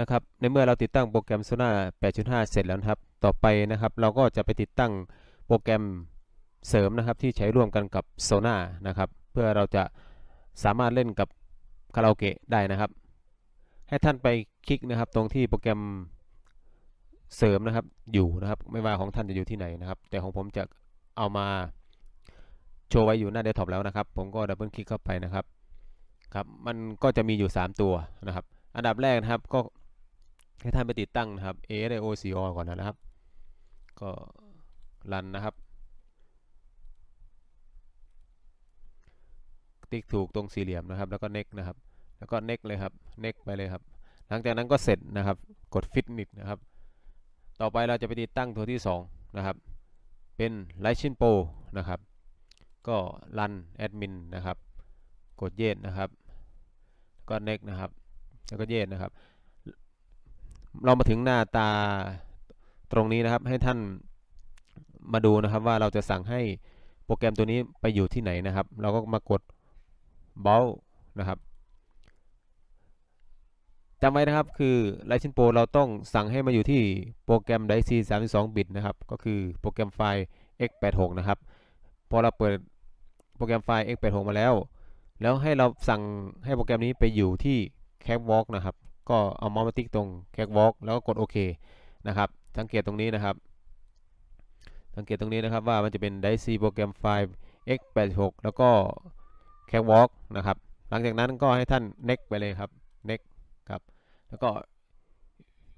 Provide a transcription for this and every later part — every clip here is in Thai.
นะครับ ในเมื่อเราติดตั้งโปรแกรม Sona 8.5 เสร็จแล้วครับ ต่อไปนะครับ เราก็จะไปติดตั้งโปรแกรมเสริมนะครับ ที่ใช้ร่วมกันกับ Sona นะครับ เพื่อเราจะสามารถเล่นกับคาราโอเกะได้นะครับ ให้ท่านไปคลิกนะครับ ตรงที่โปรแกรมเสริมนะครับ อยู่นะครับ ไม่ว่าของท่านจะอยู่ที่ไหนนะครับ แต่ของผมจะเอามาโชว์ไว้อยู่หน้าเดสก์ท็อปแล้วนะครับ ผมก็ดับเบิลคลิกเข้าไปนะครับ ครับ มันก็จะมีอยู่ 3 ตัวนะครับ อันดับแรกนะครับ ก็ ให้ท่านไปติดตั้งนะครับ ASIO ก่อนนะครับ ก็รันนะครับ ติ๊กถูกตรงสี่เหลี่ยมนะครับ แล้วก็ next นะครับ แล้วก็ next เลยครับ next ไปเลยครับ หลังจากนั้นก็เสร็จนะครับ กด finish นะครับ ต่อไปเราจะไปติดตั้งตัวที่ 2 นะครับ เป็น Lighting Pro นะครับ ก็ run admin นะครับ กด yes นะครับ ก็ next นะครับ แล้วก็ yes นะครับ เรามาถึงหน้าตาตรงนี้นะครับ ให้ท่านมาดูนะครับว่าเราจะสั่งให้โปรแกรมตัวนี้ไปอยู่ที่ไหนนะครับ เราก็มากด b o l นะครับจำไว้นะครับคือ License Pro เราต้องสั่งให้มาอยู่ที่โปรแกรม DAISY 32 บิตนะครับ ก็คือโปรแกรมไฟล์ x86 นะครับ พอเราเปิดโปรแกรมไฟล์ x86 มาแล้ว แล้วให้เราสั่งให้โปรแกรมนี้ไปอยู่ที่ Catwalk นะครับ ก็เอาเมาส์มาติ๊กตรง Catwalk แล้วก็กดโอเคนะครับสังเกตตรงนี้นะครับ สังเกตตรงนี้นะครับว่ามันจะเป็น DAISY โปรแกรมไฟล์ x86 แล้วก็ Catwalk นะครับหลังจากนั้นก็ให้ท่าน next ไปเลยครับ next ครับแล้วก็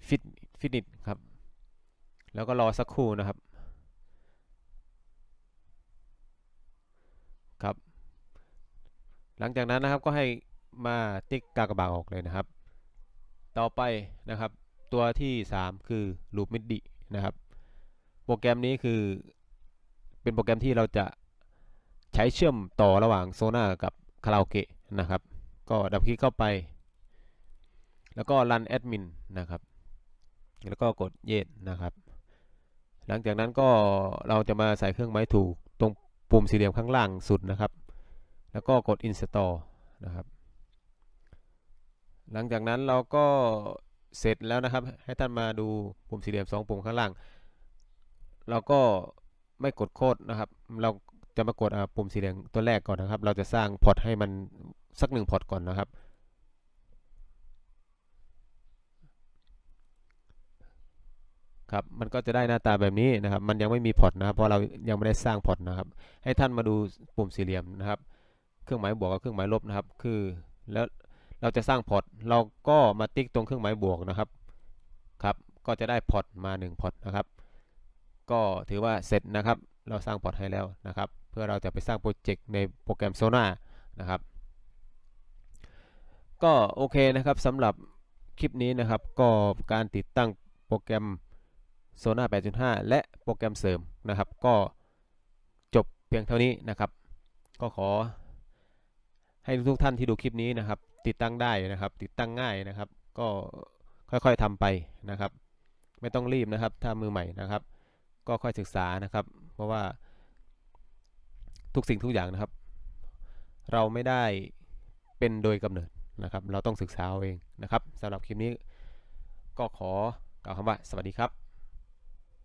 fit finish ครับ แล้วก็รอสักครู่นะครับ ครับ หลังจากนั้นนะครับก็ให้มาติ๊กกากบาทออกเลยนะครับ ต่อไปนะครับตัวที่ 3 คือ loop midi นะครับ โปรแกรมนี้คือเป็นโปรแกรมที่เราจะใช้เชื่อมต่อระหว่างโซน่ากับคาราโอเกะนะครับ ก็ดับคลิกเข้าไป แล้วก็ run admin นะครับ แล้วก็กด yes นะครับ หลังจากนั้นก็เราจะมาใส่เครื่องหมายถูกตรงปุ่มสี่เหลี่ยมข้างล่างสุดนะครับ แล้วก็กด install นะครับ หลังจากนั้นเราก็เสร็จแล้วนะครับ ให้ท่านมาดูปุ่มสี่เหลี่ยม2ปุ่มข้างล่าง เราก็ไม่กดโคดนะครับ เราจะมากดปุ่มสีเหลืองตัวแรกก่อนนะครับ เราจะสร้างพอร์ตให้มันสักหนึ่งพอร์ตก่อนนะครับ ครับ มันก็จะได้หน้าตาแบบนี้นะครับ มันยังไม่มีพอร์ตนะครับ เพราะเรายังไม่ได้สร้างพอร์ตนะครับ ให้ท่านมาดูปุ่มสี่เหลี่ยมนะครับ เครื่องหมายบวกกับเครื่องหมายลบนะครับ คือแล้ว เราจะสร้างพอร์ตเราก็มาติ๊กตรงเครื่องหมายบวกนะครับครับ ก็จะได้พอร์ตมา1พอร์ตนะครับ ก็ถือว่าเสร็จนะครับ เราสร้างพอร์ตให้แล้วนะครับ เพื่อเราจะไปสร้างโปรเจกต์ในโปรแกรม Sona นะครับ ก็โอเคนะครับสำหรับคลิปนี้นะครับ ก็การติดตั้งโปรแกรม Sona 8.5 และโปรแกรมเสริมนะครับ ก็จบเพียงเท่านี้นะครับ ก็ขอให้ทุกท่านที่ดูคลิปนี้นะครับ ติดตั้งได้นะครับ ติดตั้งง่ายนะครับ ก็ค่อยๆทำไปนะครับ ไม่ต้องรีบนะครับ ถ้ามือใหม่นะครับ ก็ค่อยศึกษานะครับ เพราะว่าทุกสิ่งทุกอย่างนะครับ เราไม่ได้เป็นโดยกำเนิดนะครับ เราต้องศึกษาเอาเองนะครับสำหรับคลิปนี้ก็ขอกล่าวคำว่าสวัสดีครับ